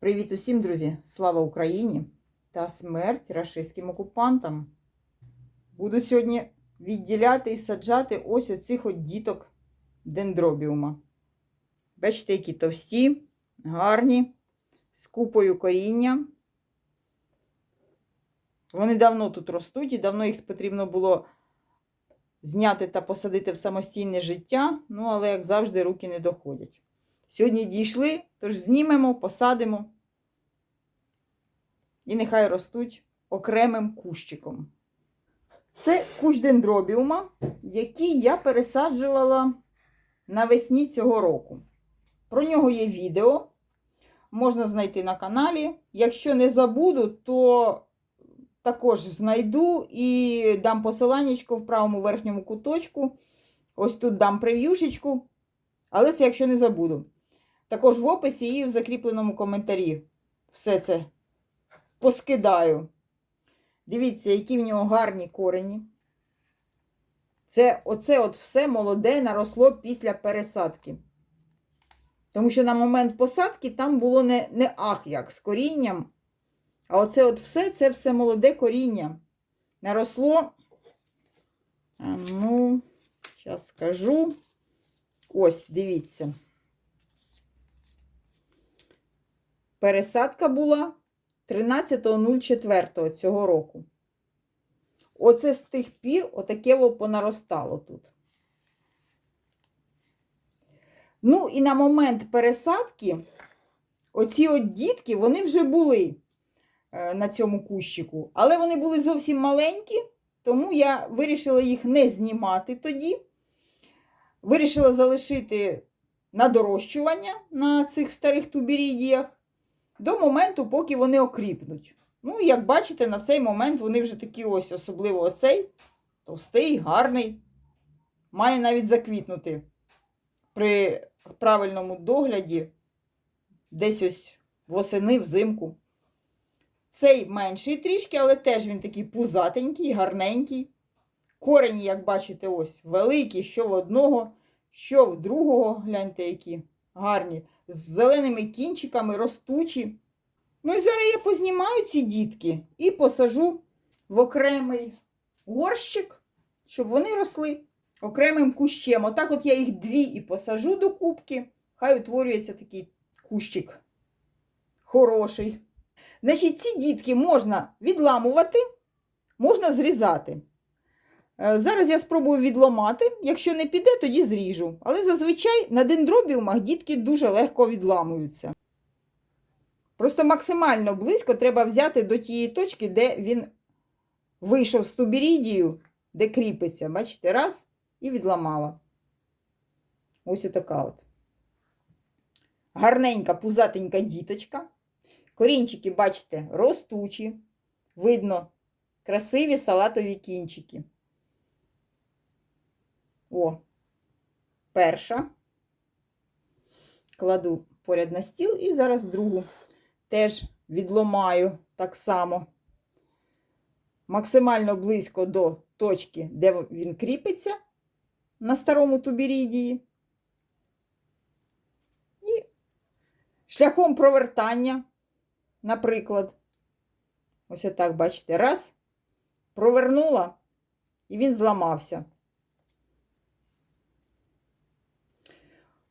Привіт усім, друзі! Слава Україні та смерть рашистським окупантам. Буду сьогодні відділяти і саджати ось оцих от діток дендробіума. Бачите, які товсті, гарні, з купою коріння. Вони давно тут ростуть і давно їх потрібно було зняти та посадити в самостійне життя, ну, але, як завжди, руки не доходять. Сьогодні дійшли, тож знімемо, посадимо. І нехай ростуть окремим кущиком. Це кущ дендробіума, який я пересаджувала навесні цього року. Про нього є відео, можна знайти на каналі. Якщо не забуду, то також знайду і дам посиланнячко в правому верхньому куточку. Ось тут дам прев'юшечку. Але це якщо не забуду. Також в описі і в закріпленому коментарі все це поскидаю. Дивіться, які в нього гарні корені. Це оце от все молоде наросло після пересадки. Тому що на момент посадки там було не не ах як з корінням. А оце от все це все молоде коріння. Наросло. Ну, зараз скажу. Ось, дивіться. Пересадка була 13.04 цього року. Оце з тих пір отаке понаростало тут. Ну, і на момент пересадки, оці от дітки, вони вже були на цьому кущику, але вони були зовсім маленькі, тому я вирішила їх не знімати тоді. Вирішила залишити на дорощування на цих старих туберідіях до моменту, поки вони окріпнуть. Ну, як бачите, на цей момент вони вже такі ось, особливо оцей, товстий, гарний, має навіть заквітнути при правильному догляді, десь ось восени, взимку. Цей менший трішки, але теж він такий пузатенький, гарненький. Корені, як бачите, ось великі, що в одного, що в другого. Гляньте, які гарні з зеленими кінчиками, ростучі. Ну і зараз я познімаю ці дітки і посажу в окремий горщик, щоб вони росли окремим кущем. Отак от я їх дві і посажу до кубки. Хай утворюється такий кущик хороший. Значить, ці дітки можна відламувати, можна зрізати. Е, зараз я спробую відломати. Якщо не піде, тоді зріжу. Але зазвичай на дендробіумах дітки дуже легко відламуються. Просто максимально близько треба взяти до тієї точки, де він вийшов з туберідію, де кріпиться. Бачите, раз і відламала. Ось отака от. Гарненька, пузатенька діточка. Корінчики, бачите, ростучі. Видно, красиві салатові кінчики. О, перша. Кладу поряд на стіл і зараз другу теж відломаю так само. Максимально близько до точки, де він кріпиться на старому тубірідії. І шляхом провертання, наприклад, ось отак, бачите, раз, провернула, і він зламався.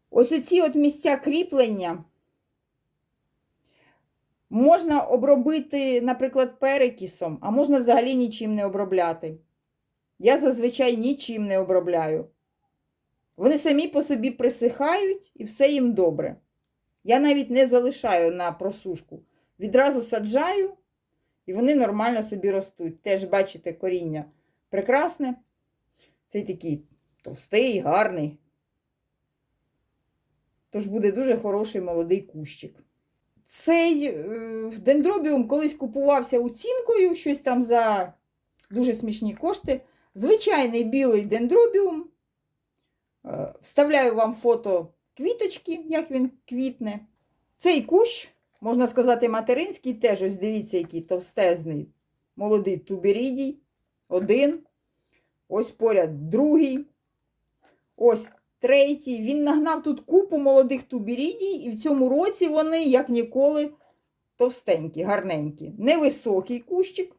Ось оці от місця кріплення можна обробити, наприклад, перекисом, а можна взагалі нічим не обробляти. Я зазвичай нічим не обробляю. Вони самі по собі присихають і все їм добре. Я навіть не залишаю на просушку. Відразу саджаю, і вони нормально собі ростуть. Теж, бачите, коріння прекрасне. Цей такий товстий, гарний. Тож буде дуже хороший молодий кущик. Цей е, дендробіум колись купувався оцінкою, щось там за дуже смішні кошти. Звичайний білий дендробіум. Е, вставляю вам фото квіточки, як він квітне. Цей кущ, можна сказати, материнський, теж ось дивіться, який товстезний молодий туберідій. Один. Ось поряд другий. Ось третій. Він нагнав тут купу молодих тубірідій, і в цьому році вони, як ніколи, товстенькі, гарненькі. Невисокий кущик.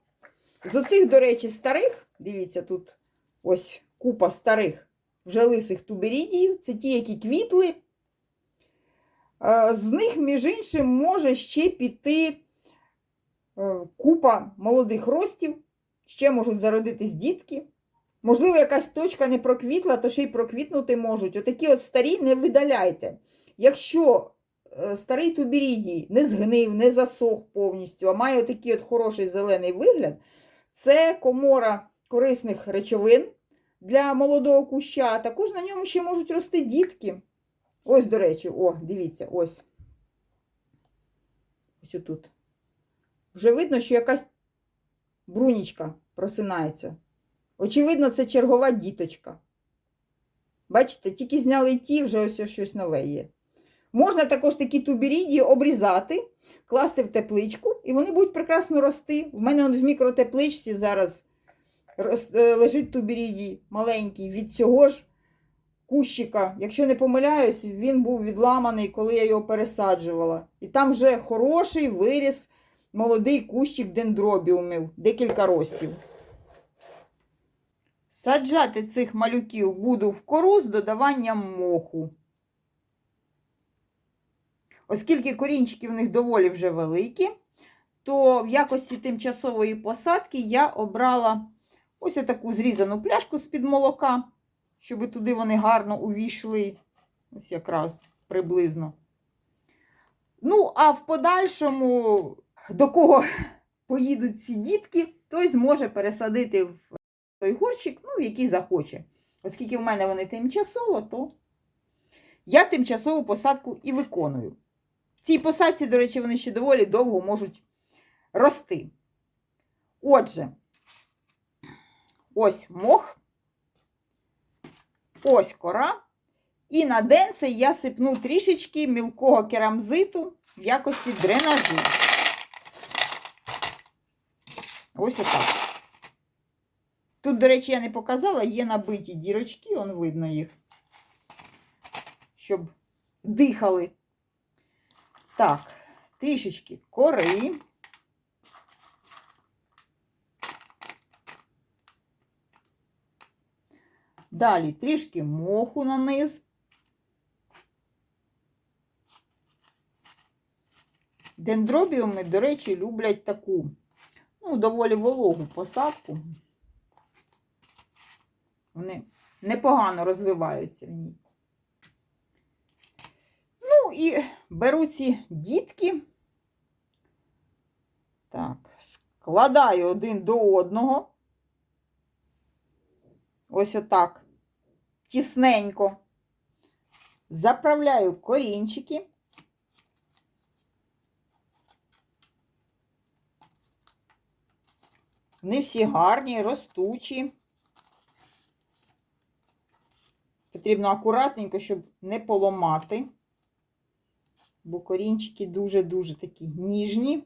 З оцих, до речі, старих, дивіться, тут ось купа старих вже лисих туберідій, це ті, які квітли. Е, З них, між іншим, може ще піти е, купа молодих ростів, ще можуть зародитись дітки. Можливо, якась точка не проквітла, то ще й проквітнути можуть. Отакі от старі не видаляйте. Якщо е, старий тубірідій не згнив, не засох повністю, а має отакий от хороший зелений вигляд, це комора корисних речовин для молодого куща. а Також на ньому ще можуть рости дітки. Ось, до речі, о, дивіться, ось. Ось отут. Вже видно, що якась брунічка просинається. Очевидно, це чергова діточка. Бачите, тільки зняли ті, вже ось щось нове є. Можна також такі тубірідії обрізати, класти в тепличку, і вони будуть прекрасно рости. В мене он в мікротепличці зараз е, лежить тубірідій маленький від цього ж кущика. Якщо не помиляюсь, він був відламаний, коли я його пересаджувала. І там вже хороший виріс молодий кущик дендробіумів, декілька ростів. Саджати цих малюків буду в кору з додаванням моху. Оскільки корінчики в них доволі вже великі, то в якості тимчасової посадки я обрала ось таку зрізану пляшку з-під молока, щоб туди вони гарно увійшли. Ось якраз приблизно. Ну, а в подальшому, до кого поїдуть ці дітки, той зможе пересадити в той горщик, ну, який захоче. Оскільки в мене вони тимчасово, то я тимчасову посадку і виконую. В цій посадці, до речі, вони ще доволі довго можуть рости. Отже, ось мох, ось кора. І на день цей я сипну трішечки мілкого керамзиту в якості дренажу. Ось отак. Тут, до речі, я не показала, є набиті дірочки, он видно їх, щоб дихали. Так, трішечки кори. Далі трішки моху на низ. Дендробіуми, до речі, люблять таку, ну, доволі вологу посадку. Вони непогано розвиваються в ній. Ну і беру ці дітки. Так, складаю один до одного. Ось отак. Тісненько. Заправляю корінчики. Вони всі гарні, ростучі. Потрібно акуратненько, щоб не поламати, бо корінчики дуже-дуже такі ніжні.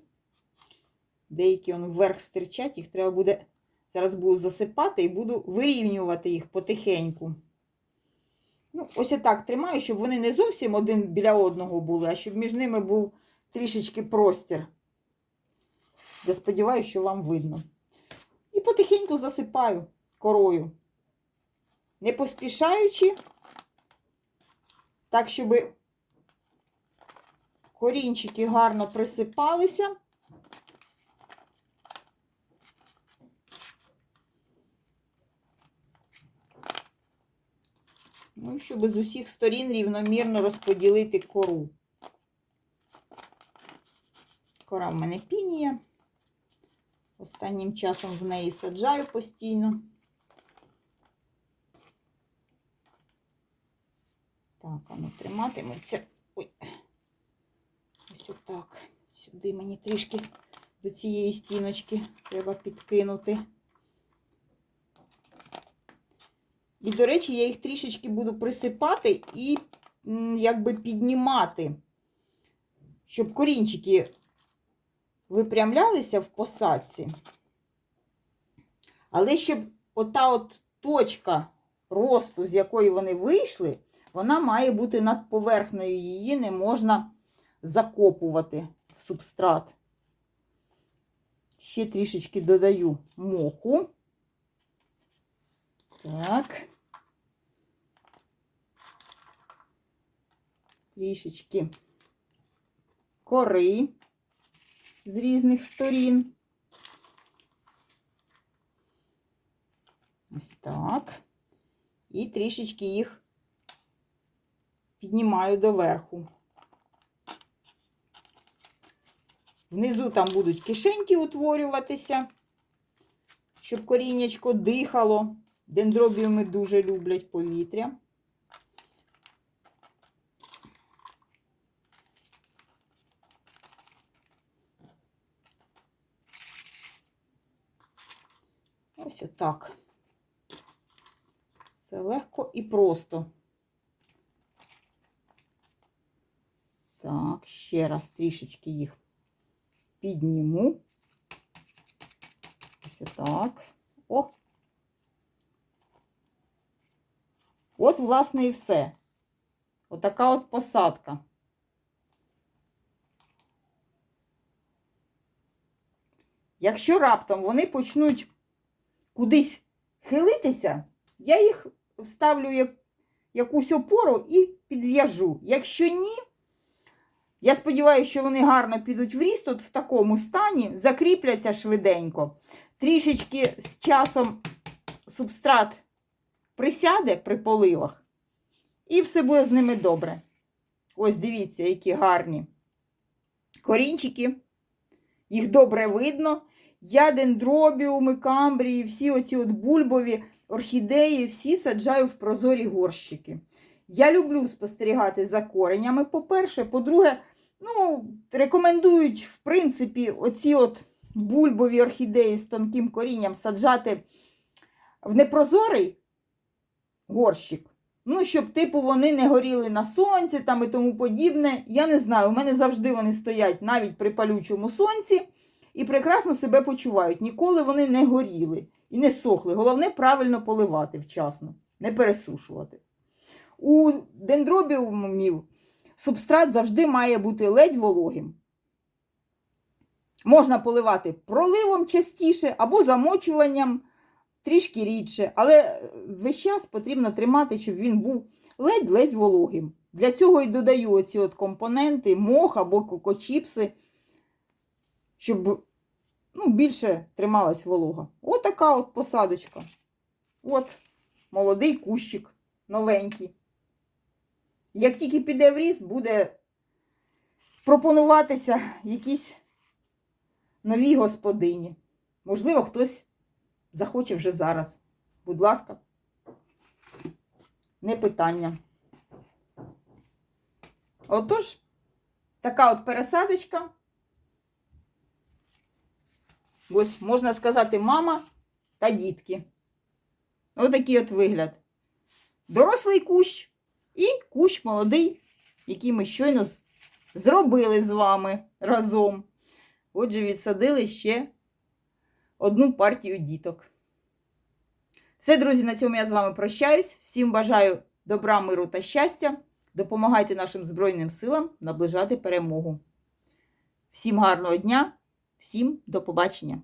Деякі он вверх стирчать, їх треба буде, зараз буду засипати і буду вирівнювати їх потихеньку. Ну, ось отак тримаю, щоб вони не зовсім один біля одного були, а щоб між ними був трішечки простір. Я сподіваюся, що вам видно. І потихеньку засипаю корою не поспішаючи, так, щоб корінчики гарно присипалися. Ну, щоб з усіх сторін рівномірно розподілити кору. Кора в мене пінія. Останнім часом в неї саджаю постійно. Так, воно триматиметься. Ой. Ось отак. Сюди мені трішки до цієї стіночки треба підкинути. І, до речі, я їх трішечки буду присипати і якби піднімати, щоб корінчики випрямлялися в посадці. Але щоб ота от точка росту, з якої вони вийшли, вона має бути над поверхнею. Її не можна закопувати в субстрат. Ще трішечки додаю моху. Так. Трішечки кори з різних сторін. Ось так. І трішечки їх піднімаю доверху. Внизу там будуть кишеньки утворюватися, щоб коріннячко дихало. Дендробіуми дуже люблять повітря. Ось отак. Все легко і просто. Так, ще раз трішечки їх підніму. Ось отак. О! От, власне, і все. Отака от посадка. Якщо раптом вони почнуть кудись хилитися, я їх вставлю як, якусь опору і підв'яжу. Якщо ні, я сподіваюся, що вони гарно підуть в ріст, от в такому стані, закріпляться швиденько. Трішечки з часом субстрат присяде при поливах, і все буде з ними добре. Ось дивіться, які гарні корінчики. Їх добре видно. Я дендробіуми, камбрії, всі оці от бульбові орхідеї, всі саджаю в прозорі горщики. Я люблю спостерігати за коренями. По-перше, по-друге, ну, рекомендують, в принципі, оці от бульбові орхідеї з тонким корінням саджати в непрозорий горщик. Ну, щоб, типу, вони не горіли на сонці там і тому подібне. Я не знаю, у мене завжди вони стоять навіть при палючому сонці і прекрасно себе почувають. Ніколи вони не горіли і не сохли. Головне правильно поливати вчасно, не пересушувати. У дендробіумів субстрат завжди має бути ледь вологим. Можна поливати проливом частіше або замочуванням трішки рідше, але весь час потрібно тримати, щоб він був ледь-ледь вологим. Для цього і додаю оці от компоненти, мох або кокочіпси, щоб ну, більше трималась волога. Отака от посадочка. От молодий кущик, новенький. Як тільки піде в ріст, буде пропонуватися якісь нові господині. Можливо, хтось захоче вже зараз. Будь ласка, не питання. Отож, така от пересадочка. Ось, можна сказати, мама та дітки. Отакий от вигляд. Дорослий кущ і кущ молодий, який ми щойно зробили з вами разом. Отже, відсадили ще одну партію діток. Все, друзі, на цьому я з вами прощаюсь. Всім бажаю добра, миру та щастя. Допомагайте нашим Збройним силам наближати перемогу. Всім гарного дня, всім до побачення!